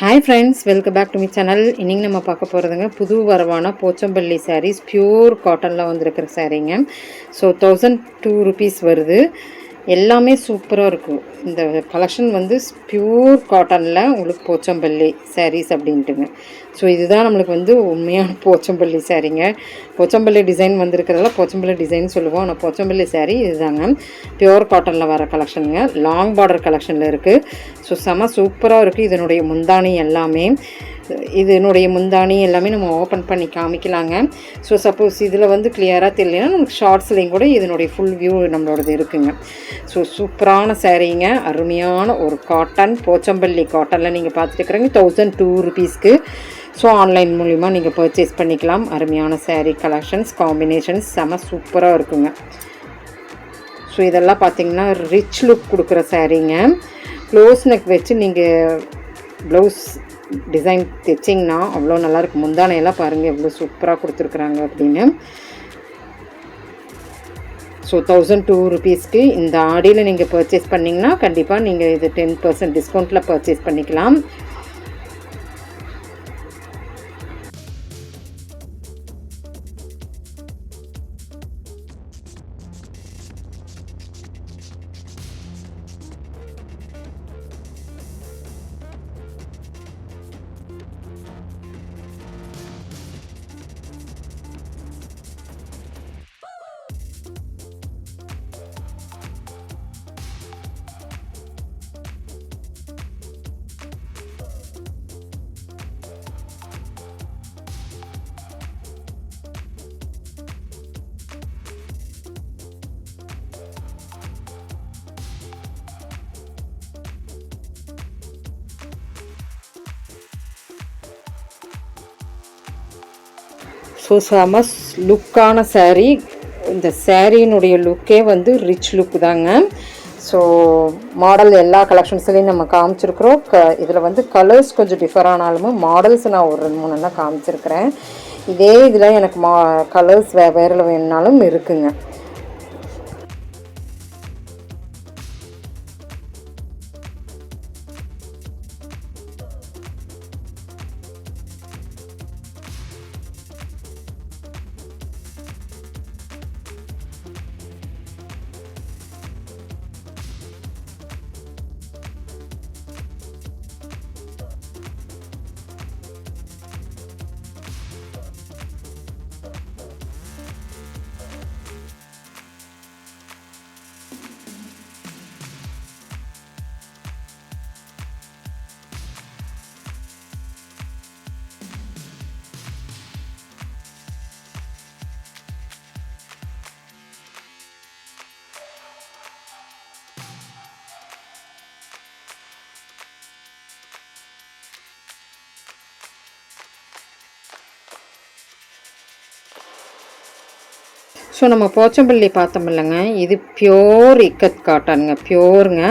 Hi friends welcome back to me channel இன்றைக்கி நம்ம பார்க்க போகிறதுங்க புது வரவான போச்சம்பள்ளி சாரீஸ் பியூர் காட்டனில் வந்திருக்கிற சாரீங்க ஸோ தௌசண்ட் டூ ருபீஸ் வருது. எல்லாமே சூப்பராக இருக்கும் இந்த கலெக்ஷன் வந்து பியூர் காட்டனில் உங்களுக்கு போச்சம்பள்ளி சாரீஸ் அப்படின்ட்டுங்க. ஸோ இதுதான் நம்மளுக்கு வந்து உண்மையான போச்சம்பள்ளி சாரீங்க போச்சம்பள்ளி டிசைன் வந்திருக்கிறதால போச்சம்பள்ளி டிசைன் சொல்லுவோம். ஆனால் போச்சம்பள்ளி சாரீ இதுதாங்க. பியூர் காட்டனில் வர கலெக்ஷனுங்க லாங் பார்டர் கலெக்ஷனில் இருக்குது ஸோ செம சூப்பராக இருக்குது இதனுடைய முந்தானி எல்லாமே. இதனுடைய முந்தானி எல்லாமே நம்ம ஓப்பன் பண்ணி காமிக்கலாங்க. ஸோ சப்போஸ் இதில் வந்து கிளியராக தெரியலனா நமக்கு ஷார்ட்ஸ்லேயும் கூட இதனுடைய ஃபுல் வியூ நம்மளோடது இருக்குங்க. ஸோ சூப்பரான சேரீங்க அருமையான ஒரு காட்டன் போச்சம்பள்ளி காட்டனில் நீங்கள் பார்த்துட்டுருக்குறீங்க. தௌசண்ட் டூ ருபீஸ்க்கு ஸோ ஆன்லைன் மூலிமா நீங்கள் பர்ச்சேஸ் பண்ணிக்கலாம். அருமையான சேரீ கலெக்ஷன்ஸ் காம்பினேஷன்ஸ் செம சூப்பராக இருக்குங்க. ஸோ இதெல்லாம் பார்த்தீங்கன்னா ரிச் லுக் கொடுக்குற சேரீங்க க்ளோஸ் நெக் வச்சு நீங்கள் ப்ளவுஸ் டிசைன் தைச்சிங்கன்னா அவ்வளோ நல்லாயிருக்கும். முந்தானையெல்லாம் பாருங்கள் எவ்வளோ சூப்பராக கொடுத்துருக்குறாங்க அப்படின்னு. ஸோ தௌசண்ட் டூ ருபீஸ்க்கு இந்த ஆடியில் நீங்கள் பர்ச்சேஸ் பண்ணிங்கன்னா கண்டிப்பாக நீங்கள் இது டென் பர்சன்ட் டிஸ்கவுண்ட்டில் பர்ச்சேஸ் பண்ணிக்கலாம். ஸோ செம லுக்கான சேரீ இந்த சேரீனுடைய லுக்கே வந்து ரிச் லுக் தாங்க. ஸோ மாடல் எல்லா கலெக்ஷன்ஸ்லேயும் நம்ம காமிச்சிருக்கிறோம். க இதில் வந்து கலர்ஸ் கொஞ்சம் டிஃபர் ஆனாலுமே மாடல்ஸ் நான் ஒரு ரெண்டு மூணு தான் காமிச்சிருக்கிறேன். இதே இதில் எனக்கு மா கலர்ஸ் வே வேறு வேணுனாலும் இருக்குங்க. ஸோ நம்ம போச்சம்பள்ளி பார்த்தோம் இல்லைங்க. இது பியோர் இக்கத் காட்டனுங்க. பியோருங்க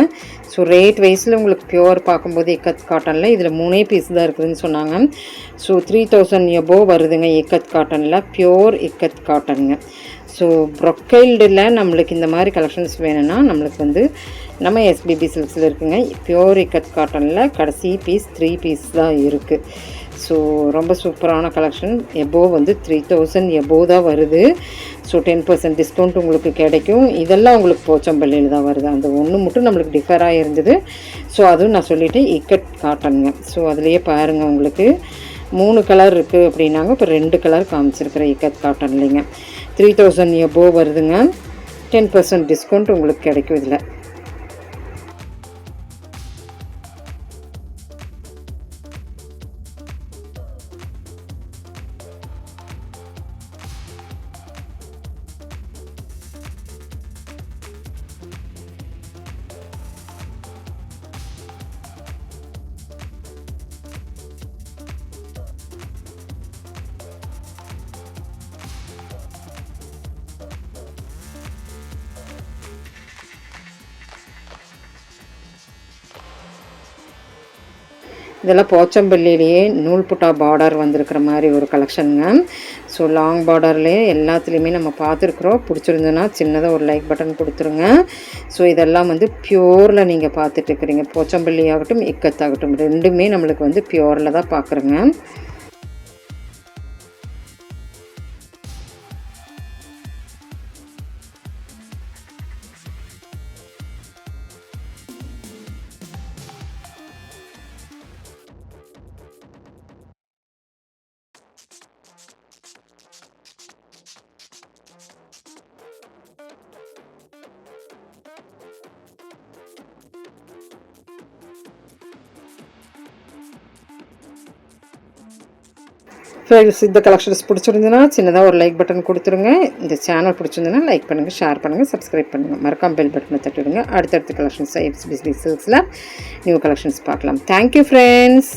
ஸோ ரேட் வைஸில் உங்களுக்கு பியோர் பார்க்கும்போது இக்கத் காட்டனில். இதில் மூணே பீஸ் தான் இருக்குதுன்னு சொன்னாங்க. ஸோ த்ரீ தௌசண்ட் எபோ வருதுங்க இக்கத் காட்டனில். பியோர் இக்கத் காட்டனுங்க. ஸோ ப்ரொக்கைல்டில் நம்மளுக்கு இந்த மாதிரி கலெக்ஷன்ஸ் வேணும்னா நம்மளுக்கு வந்து நம்ம எஸ்பிபி சில்க்ஸில் இருக்குங்க. பியோர் இக்கத் காட்டனில் கடைசி பீஸ் த்ரீ பீஸ் தான் இருக்குது ஸோ ரொம்ப சூப்பரான கலெக்ஷன் எபோவ் வந்து த்ரீ தௌசண்ட் எபோவ் தான் வருது. ஸோ டென் பர்சன்ட் டிஸ்கவுண்ட் உங்களுக்கு கிடைக்கும். இதெல்லாம் உங்களுக்கு போச்சம்பள்ளியில் தான் வருது. அந்த ஒன்று மட்டும் நம்மளுக்கு டிஃபராக இருந்தது. ஸோ அதுவும் நான் சொல்லிவிட்டு இக்கட் காட்டனுங்க ஸோ அதுலேயே பாருங்கள் உங்களுக்கு. மூணு கலர் இருக்குது அப்படின்னாங்க. இப்போ ரெண்டு கலர் காமிச்சிருக்கிறேன் இக்கத் காட்டன்லேங்க த்ரீ தௌசண்ட் எபோவ் வருதுங்க. டென் பர்சன்ட் டிஸ்கவுண்ட் உங்களுக்கு கிடைக்கும் இதில். இதெல்லாம் போச்சம்பள்ளியிலேயே நூல் புட்டா பார்டர் வந்திருக்கிற மாதிரி ஒரு கலெக்ஷனுங்க ஸோ லாங் பார்டர்லேயே எல்லாத்துலேயுமே நம்ம பார்த்துருக்குறோம். பிடிச்சிருந்ததுன்னா சின்னதாக ஒரு லைக் பட்டன் கொடுத்துருங்க. ஸோ இதெல்லாம் வந்து பியூரில் நீங்கள் பார்த்துட்டு இருக்கிறீங்க. போச்சம்பள்ளி ஆகட்டும் இக்கத்தாகட்டும் ரெண்டுமே நம்மளுக்கு வந்து பியூரில் தான் பார்க்குறோங்க. ஃப்ரெண்ட்ஸ் இந்த கலெக்ஷன்ஸ் பிடிச்சிருந்துன்னா சின்னதாக ஒரு லைக் பட்டன் கொடுத்துருங்க. இந்த சேனல் பிடிச்சிருந்துன்னா லைக் பண்ணுங்கள் ஷேர் பண்ணுங்கள் சப்ஸ்கிரைப் பண்ணுங்கள் மறக்காம பெல் பட்டனை தட்டிவிடுங்க அடுத்தடுத்த கலெக்ஷன்ஸ் எஃப்ஸ் பிஸ்னஸ் நியூ கலெக்ஷன்ஸ் பார்க்கலாம். Thank you friends